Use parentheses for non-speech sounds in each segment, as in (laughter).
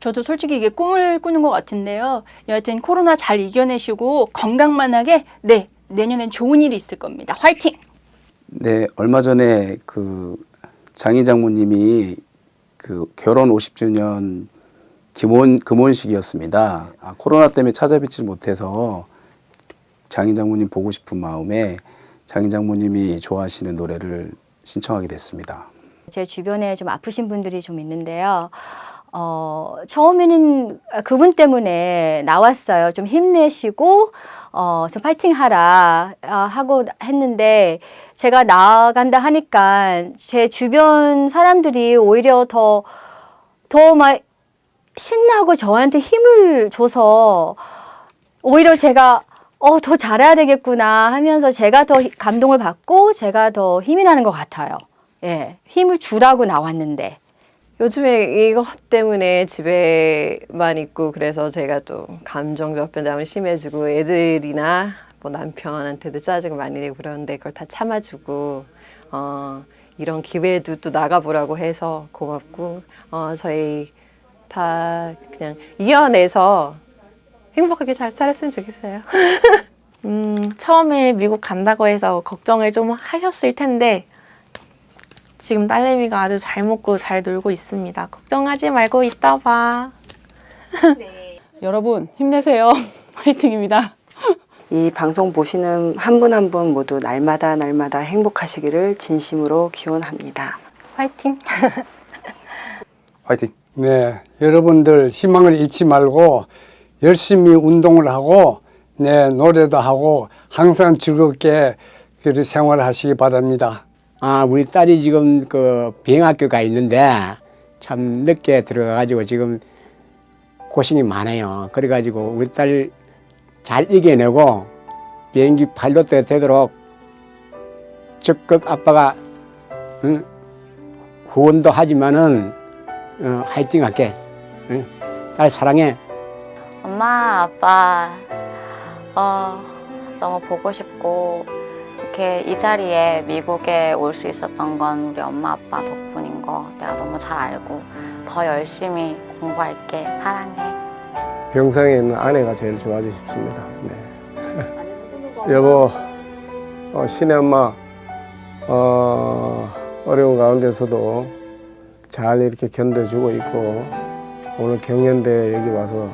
저도 솔직히 이게 꿈을 꾸는 것 같은데요. 여하튼 코로나 잘 이겨내시고 건강만 하게 네 내년엔 좋은 일이 있을 겁니다. 화이팅! 네, 얼마 전에 그 장인 장모님이 그 결혼 50주년 기본 금혼식이었습니다. 아, 코로나 때문에 찾아뵙질 못해서 장인 장모님 보고 싶은 마음에 장인 장모님이 좋아하시는 노래를 신청하게 됐습니다. 제 주변에 좀 아프신 분들이 좀 있는데요. 어, 처음에는 그분 때문에 나왔어요. 좀 힘내시고, 어, 좀 파이팅 하라, 아, 하고 했는데, 제가 나간다 하니까 제 주변 사람들이 오히려 더, 더 막 신나고 저한테 힘을 줘서, 오히려 제가 어, 더 잘해야 되겠구나 하면서 제가 더 히- 감동을 받고 제가 더 힘이 나는 것 같아요. 예. 힘을 주라고 나왔는데. 요즘에 이것 때문에 집에만 있고 그래서 제가 또 감정적 변담이 심해지고 애들이나 뭐 남편한테도 짜증을 많이 내고 그러는데 그걸 다 참아주고 어, 이런 기회도 또 나가보라고 해서 고맙고 어, 저희 다 그냥 이겨내서 행복하게 잘 살았으면 좋겠어요. (laughs) 음, 처음에 미국 간다고 해서 걱정을 좀 하셨을 텐데 지금 딸내미가 아주 잘 먹고 잘 놀고 있습니다. 걱정하지 말고 이따 봐. 여러분 힘내세요. (laughs) 화이팅입니다. 이 방송 보시는 한 분 한 분 모두 날마다 날마다 행복하시기를 진심으로 기원합니다. 화이팅! 화이팅! 네, 여러분들 희망을 잃지 말고 열심히 운동을 하고 네, 노래도 하고 항상 즐겁게 그 생활하시기 바랍니다. 아, 우리 딸이 지금 그 비행학교가 있는데 참 늦게 들어가가지고 지금 고생이 많아요. 그래가지고 우리 딸 잘 이겨내고 비행기 파일럿 되도록 적극 아빠가 응? 후원도 하지만은 어, 화이팅 할게. 응? 딸 사랑해. 엄마, 아빠, 어, 너무 보고 싶고, 이렇게 이 자리에 미국에 올 수 있었던 건 우리 엄마, 아빠 덕분인 거 내가 너무 잘 알고, 더 열심히 공부할게. 사랑해. 병상에 있는 아내가 제일 좋아하지 싶습니다. 네. 여보, 어, 신의 엄마, 어, 어려운 가운데서도 잘 이렇게 견뎌주고 있고, 오늘 경연대에 여기 와서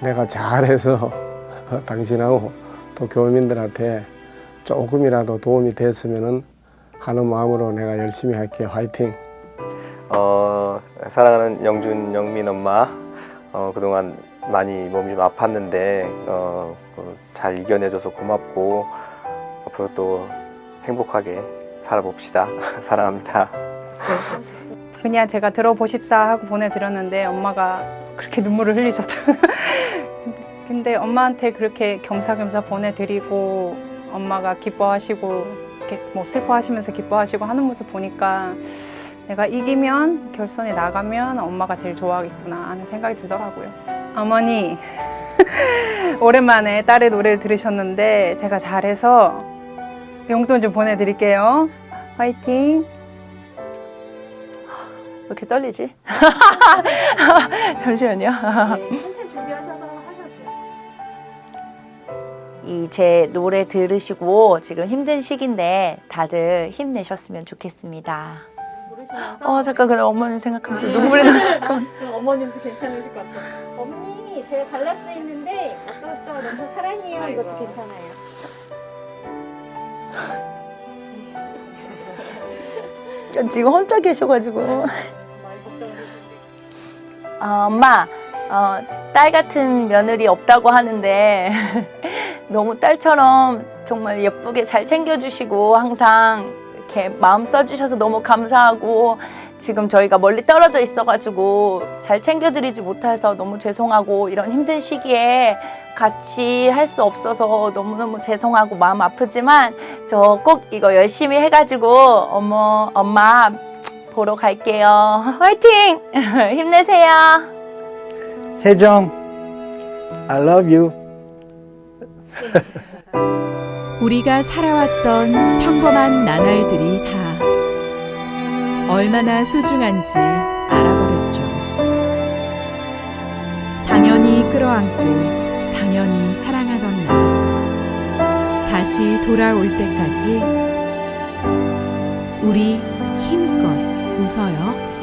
내가 잘해서 (laughs) 당신하고 또 교민들한테 조금이라도 도움이 됐으면 하는 마음으로 내가 열심히 할게. 화이팅! 어, 사랑하는 영준, 영민 엄마, 어, 그동안 많이 몸이 좀 아팠는데, 어, 그잘 이겨내줘서 고맙고, 앞으로 또 행복하게 살아봅시다. (laughs) 사랑합니다. 그냥 제가 들어보십사 하고 보내드렸는데 엄마가 그렇게 눈물을 흘리셨다. (laughs) 근데 엄마한테 그렇게 겸사겸사 보내드리고 엄마가 기뻐하시고 이렇게 뭐 슬퍼하시면서 기뻐하시고 하는 모습 보니까 내가 이기면 결선에 나가면 엄마가 제일 좋아하겠구나 하는 생각이 들더라고요. 어머니 (laughs) 오랜만에 딸의 노래를 들으셨는데 제가 잘해서 용돈 좀 보내드릴게요. 화이팅! 왜 이렇게 떨리지? (laughs) 잠시만요. (laughs) 이 제 노래 들으시고 지금 힘든 시기인데 다들 힘내셨으면 좋겠습니다. 어, 잠깐, 근데 어머니 생각하면 좀 눈물이 나실 것 같아요. 어머님도 괜찮으실 것 같아요. 어머니, 제가 갈라스 있는데 어쩌고저쩌고 너무 사랑해요. 이것도 괜찮아요. 지금 혼자 계셔가지고. 아, 엄마, 어, 딸 같은 며느리 없다고 하는데 너무 딸처럼 정말 예쁘게 잘 챙겨주시고 항상 이렇게 마음 써주셔서 너무 감사하고 지금 저희가 멀리 떨어져 있어가지고 잘 챙겨드리지 못해서 너무 죄송하고 이런 힘든 시기에 같이 할 수 없어서 너무너무 죄송하고 마음 아프지만 저 꼭 이거 열심히 해가지고 어머 엄마 보러 갈게요. (laughs) 화이팅! (laughs) 힘내세요. 혜정, I love you. 우리가 살아왔던 평범한 나날들이 다 얼마나 소중한지 알아버렸죠. 끌어안고 당연히 사랑하던 나. 다시 돌아올 때까지 우리 힘껏 웃어요.